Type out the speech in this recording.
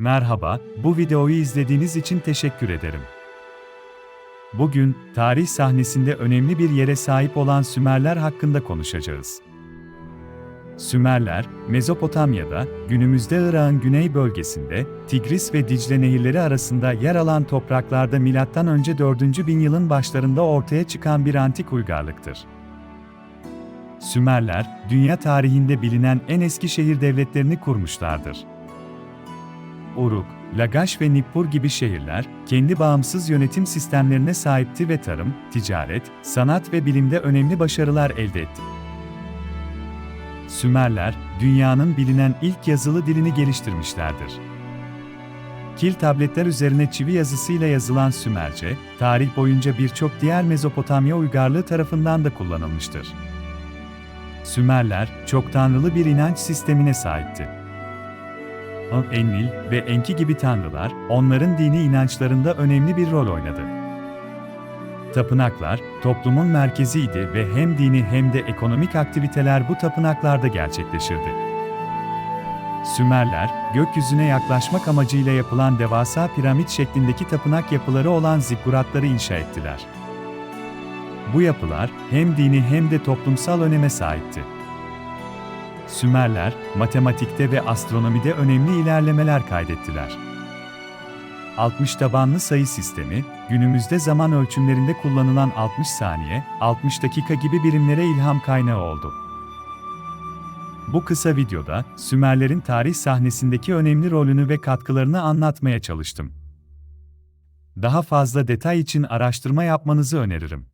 Merhaba, bu videoyu izlediğiniz için teşekkür ederim. Bugün, tarih sahnesinde önemli bir yere sahip olan Sümerler hakkında konuşacağız. Sümerler, Mezopotamya'da, günümüzde Irak'ın güney bölgesinde, Tigris ve Dicle nehirleri arasında yer alan topraklarda M.Ö. 4. bin yılın başlarında ortaya çıkan bir antik uygarlıktır. Sümerler, dünya tarihinde bilinen en eski şehir devletlerini kurmuşlardır. Uruk, Lagaş ve Nippur gibi şehirler, kendi bağımsız yönetim sistemlerine sahipti ve tarım, ticaret, sanat ve bilimde önemli başarılar elde etti. Sümerler, dünyanın bilinen ilk yazılı dilini geliştirmişlerdir. Kil tabletler üzerine çivi yazısıyla yazılan Sümerce, tarih boyunca birçok diğer Mezopotamya uygarlığı tarafından da kullanılmıştır. Sümerler, çok tanrılı bir inanç sistemine sahipti. Enlil ve Enki gibi tanrılar, onların dini inançlarında önemli bir rol oynadı. Tapınaklar, toplumun merkeziydi ve hem dini hem de ekonomik aktiviteler bu tapınaklarda gerçekleşirdi. Sümerler, gökyüzüne yaklaşmak amacıyla yapılan devasa piramit şeklindeki tapınak yapıları olan zikkuratları inşa ettiler. Bu yapılar, hem dini hem de toplumsal öneme sahipti. Sümerler, matematikte ve astronomide önemli ilerlemeler kaydettiler. 60 tabanlı sayı sistemi, günümüzde zaman ölçümlerinde kullanılan 60 saniye, 60 dakika gibi birimlere ilham kaynağı oldu. Bu kısa videoda, Sümerlerin tarih sahnesindeki önemli rolünü ve katkılarını anlatmaya çalıştım. Daha fazla detay için araştırma yapmanızı öneririm.